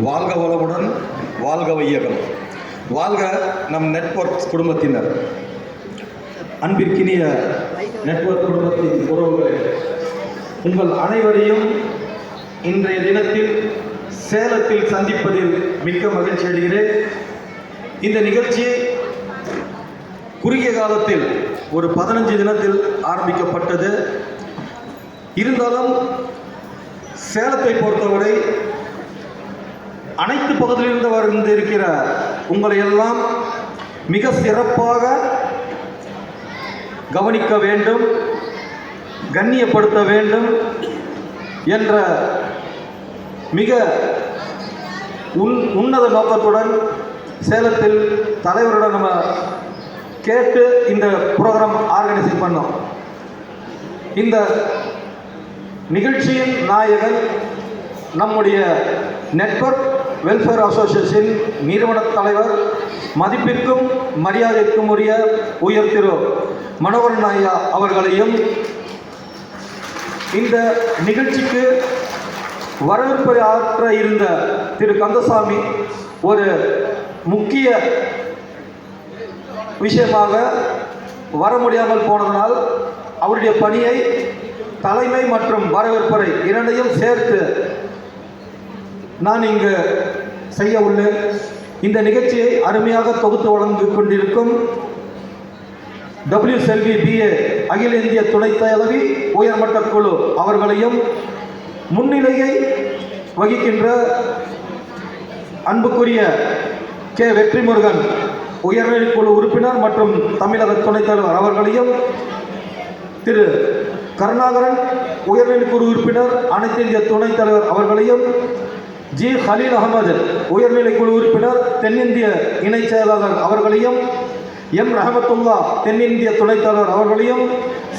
வாழ்க வளமுடன் வாழ்க வையகம். வாழ்க நம் நெட்வொர்க் குடும்பத்தினர். அன்பிற்கினிய நெட்வொர்க் குடும்பத்தின் உறவுகளே உங்கள் அனைவரையும் இன்றைய தினத்தில் சேலத்தில் சந்திப்பதில் மிக்க மகிழ்ச்சி அடைகிறேன். இந்த நிகழ்ச்சி குறுகிய காலத்தில் ஒரு பதினஞ்சு தினத்தில் ஆரம்பிக்கப்பட்டது. இருந்தாலும் சேலத்தை பொறுத்தவரை அனைத்து பகுதியிலிருந்து வந்து இருக்கிற உங்களை எல்லாம் மிக சிறப்பாக கவனிக்க வேண்டும் கண்ணியப்படுத்த வேண்டும் என்ற மிக உன் உன்னத நோக்கத்துடன் சேலத்தில் தலைவருடன் நம்ம கேட்டு இந்த ப்ரோக்ராம் ஆர்கனைஸ் பண்ணோம். இந்த நிகழ்ச்சியின் நாயகன் நம்முடைய நெட்வொர்க் வெல்ஃபேர் அசோசியேஷன் நிறுவன தலைவர் மதிப்பிற்கும் மரியாதைக்கும் உரிய உயர் திரு மனோகரன் நாயா அவர்களையும் இந்த நிகழ்ச்சிக்கு வரவேற்பை ஆற்ற இருந்த திரு கந்தசாமி ஒரு முக்கிய விஷயமாக வர முடியாமல் போனதனால் அவருடைய பணியை தலைமை மற்றும் வரவேற்பறை இரண்டையும் சேர்த்து நான் இங்கு செய்ய உள்ளேன் இந்த நிகழ்ச்சியை அருமையாக தொகுத்து வழங்கி கொண்டிருக்கும் டபிள்யூ செல்வி பிஏ அகில இந்திய துணைத் தலைவி உயர்மட்ட குழு அவர்களையும் முன்னிலையை வகிக்கின்ற அன்புக்குரிய கே. வெற்றிமுருகன் உயர்நிலை குழு உறுப்பினர் மற்றும் தமிழக துணைத் தலைவர் அவர்களையும் திரு. கருணாகரன் உயர்நிலை குழு உறுப்பினர் அனைத்து இந்திய துணைத் தலைவர் அவர்களையும் ஜி. ஹலீல் அகமது உயர்நிலை குழு உறுப்பினர் தென்னிந்திய இணைச் செயலாளர் அவர்களையும் எம். ரஹமத்துல்லா தென்னிந்திய துணைத்தாளர் அவர்களையும்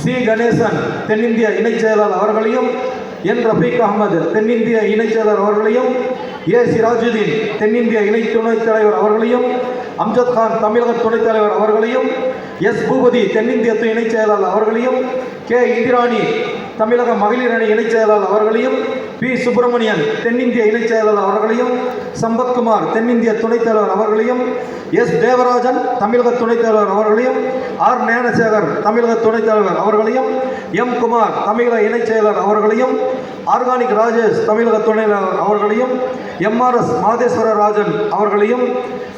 சி. கணேசன் தென்னிந்திய இணைச் செயலாளர் அவர்களையும் என். ரஃபீக் அகமது தென்னிந்திய இணைச் செயலாளர் அவர்களையும் ஏ. சிராஜுதீன் தென்னிந்திய இணை துணைத் தலைவர் அவர்களையும் அம்ஜத் கான் தமிழக துணைத் தலைவர் அவர்களையும் எஸ். பூபதி தென்னிந்திய இணைச் செயலாளர் அவர்களையும் கே. இந்திராணி தமிழக மகளிர் அணி இணைச் செயலாளர் அவர்களையும் பி. சுப்பிரமணியன் தென்னிந்திய இணைச் செயலாளர் அவர்களையும் சம்பத்குமார் தென்னிந்திய துணைத் தலைவர் அவர்களையும் எஸ். தேவராஜன் தமிழக துணைத் தலைவர் அவர்களையும் ஆர். ஞானசேகர் தமிழக துணைத் தலைவர் அவர்களையும் எம். குமார் தமிழக இணைச் செயலர் அவர்களையும் ஆர்கானிக் ராஜேஷ் தமிழக துணைத் அவர்களையும் எம்ஆர்எஸ் மாதேஸ்வர ராஜன் அவர்களையும்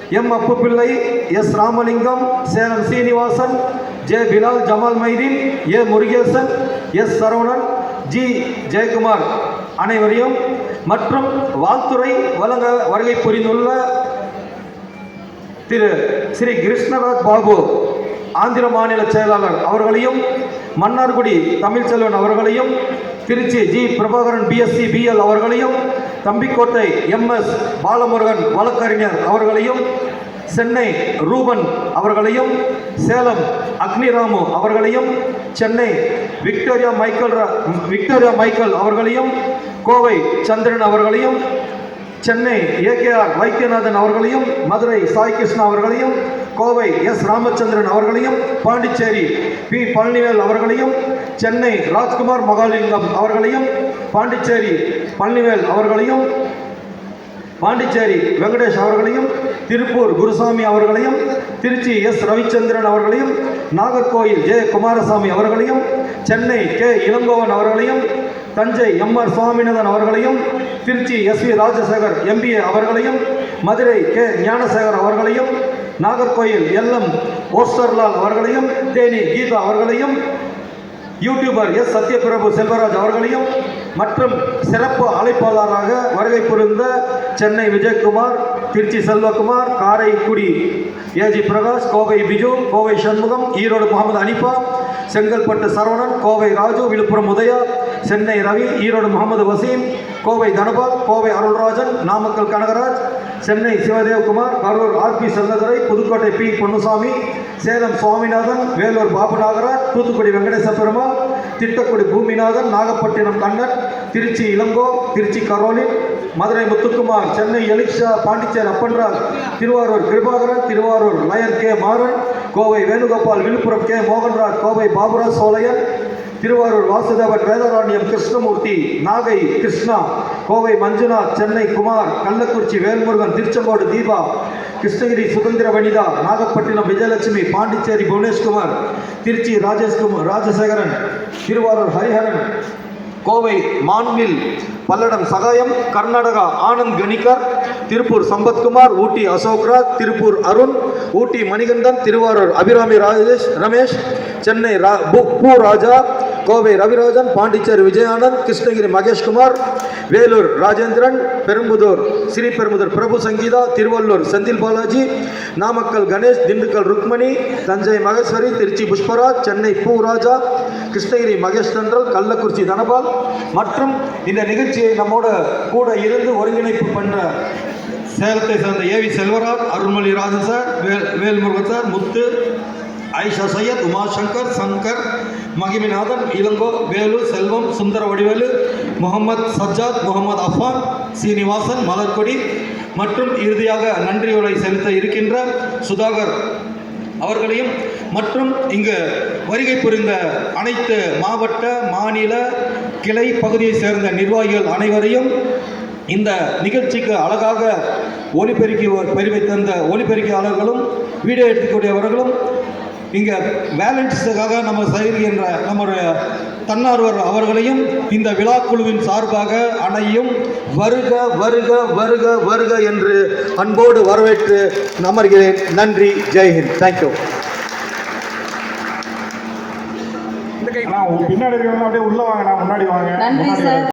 M. Appu Pillai S. Ramalingam Salem Srinivasan J. Bilal Jamal Mydeen A. Murugesan S. Saravanan G. Jayakumar. அனைவரையும் மற்றும் வாழ்த்துறை வழங்க வருகை புரிந்துள்ள திரு ஸ்ரீ கிருஷ்ணராஜ் பாபு ஆந்திர மாநில செயலாளர் அவர்களையும் மன்னார்குடி தமிழ்ச்செல்வன் அவர்களையும் Trichy G Prabhakaran BSc BL அவர்களையும் தம்பிக்கோட்டை எம்எஸ் பாலமுருகன் வழக்கறிஞர் அவர்களையும் சென்னை ரூபன் அவர்களையும் சேலம் அக்னிராமு அவர்களையும் Chennai Victoria Michael Victoria Michael அவர்களையும் கோவை சந்திரன் அவர்களையும் சென்னை ஏகேஆர் வைத்தியநாதன் அவர்களையும் மதுரை சாய் கிருஷ்ணா அவர்களையும் கோவை எஸ் ராமச்சந்திரன் அவர்களையும் பாண்டிச்சேரி பி பழனிவேல் அவர்களையும் சென்னை ராஜ்குமார் மகாலிங்கம் அவர்களையும் பாண்டிச்சேரி பழனிவேல் அவர்களையும் பாண்டிச்சேரி வெங்கடேஷ் அவர்களையும் திருப்பூர் குருசாமி அவர்களையும் திருச்சி எஸ் ரவிச்சந்திரன் அவர்களையும் நாகர்கோயில் ஜெய குமாரசாமி அவர்களையும் சென்னை கே இளங்கோவன் அவர்களையும் தஞ்சை எம் ஆர் சுவாமிநாதன் அவர்களையும் Trichy S V Rajasekar MBA அவர்களையும் மதுரை கே ஞானசேகர் அவர்களையும் நாகர்கோயில் எல் எம் ஓஸ்டர்லால் அவர்களையும் தேனி கீதா அவர்களையும் யூடியூபர் எஸ் சத்யபிரபு செல்வராஜ் அவர்களையும் மற்றும் சிறப்பு அழைப்பாளராக வருகை புரிந்த Chennai Vijayakumar Trichy Selvakumar Karaikudi AG Prakash Kovai Biju Kovai Shanmugam Erode Mohammed Anifa Chengalpattu Saravanan Kovai Raju Villupuram Udaya Chennai Ravi Erode Mohammed Waseem Kovai Dhanapal Kovai Arulrajan Namakkal Kanagaraj Chennai Sivadevakumar Karur RP Chelladurai Pudukkottai P Ponnusamy Salem Swaminathan Vellore Babu Nagaraj Thoothukudi Venkatesa Perumal Tittakudi Bhoominathan Nagapattinam Kannan Trichy Ilango Trichy Caroline Madurai Muthukumar Chennai Elisha Pondicherry Appanraj Thiruvarur Kirubakaran Thiruvarur lion K Maran Kovai Venugopal Villupuram K Mohanraj Kovai Baburaj Solaiyan Thiruvarur Vasudevan Vedaranyam Krishnamurthy Nagai Krishna Kovai Manjunath Chennai Kumar Kallakurichi Velmurugan Tiruchengode Deepa Krishnagiri Suthanthira Vanitha Nagapattinam Vijayalakshmi Pondicherry Bhuvneshkumar Trichy Rajeshkumar Rajasekaran Thiruvarur Hariharan Kovai மான்வில் Palladam சகாயம் கர்நாடகா ஆனந்த் கணிகர் திருப்பூர் சம்பத்குமார் ஊட்டி அசோக்ராஜ் திருப்பூர் அருண் ஊட்டி மணிகண்டன் திருவாரூர் அபிராமி ராஜேஷ் ரமேஷ் சென்னை ரா பு- பூ ராஜா கோவை ரவிராஜன் பாண்டிச்சேரி விஜயானந்த் கிருஷ்ணகிரி மகேஷ்குமார் வேலூர் ராஜேந்திரன் பெரும்புதூர் ஸ்ரீபெரும்புதூர் பிரபு சங்கீதா திருவள்ளூர் செந்தில் பாலாஜி நாமக்கல் கணேஷ் திண்டுக்கல் ருக்மணி தஞ்சை மகேஸ்வரி திருச்சி புஷ்பராஜ் சென்னை பூ ராஜா கிருஷ்ணகிரி மகேஷ் தன்றல் கள்ளக்குறிச்சி தனபால் மற்றும் இந்த நிகழ்ச்சியை நம்மோட கூட இருந்து ஒருங்கிணைப்பு பண்ண சேலத்தை சேர்ந்த V Selvaraj Arulmozhi Rajan sir Vel Velmurugan sir Muthu Aisha Syed Umasankar Sankar Mahiminathan Ilango Velu Selvam Sundara Vadivelu Mohammed Sajath Mohammed Afan Srinivasan Malarkodi மற்றும் இறுதியாக நன்றியுரை செலுத்த இருக்கின்ற சுதாகர் அவர்களையும் மற்றும் இங்கு வருகை புரிந்த அனைத்து மாவட்ட மாநில கிளை பகுதியைச் சேர்ந்த நிர்வாகிகள் அனைவரையும் இந்த நிகழ்ச்சிக்கு அழகாக ஒளிபெருக்கி பெருமை தந்த ஒளிபெருக்கியாளர்களும் வீடியோ எடுக்கக்கூடியவர்களும் இங்கே வேலண்ட்ஸுக்காக நம்ம செய்கின்ற நம்முடைய தன்னார்வர் அவர்களையும் இந்த விழாக்குழுவின் சார்பாக அனையும் வருக வருக வருக வருக என்று அன்போடு வரவேற்று அமர்கிறேன் நன்றி. ஜெய்ஹிந்த் தேங்க்யூ பின்னாடி அப்படியே உள்ள வாங்க முன்னாடி வாங்க. நன்றி முன்னாடி சார் வாங்க.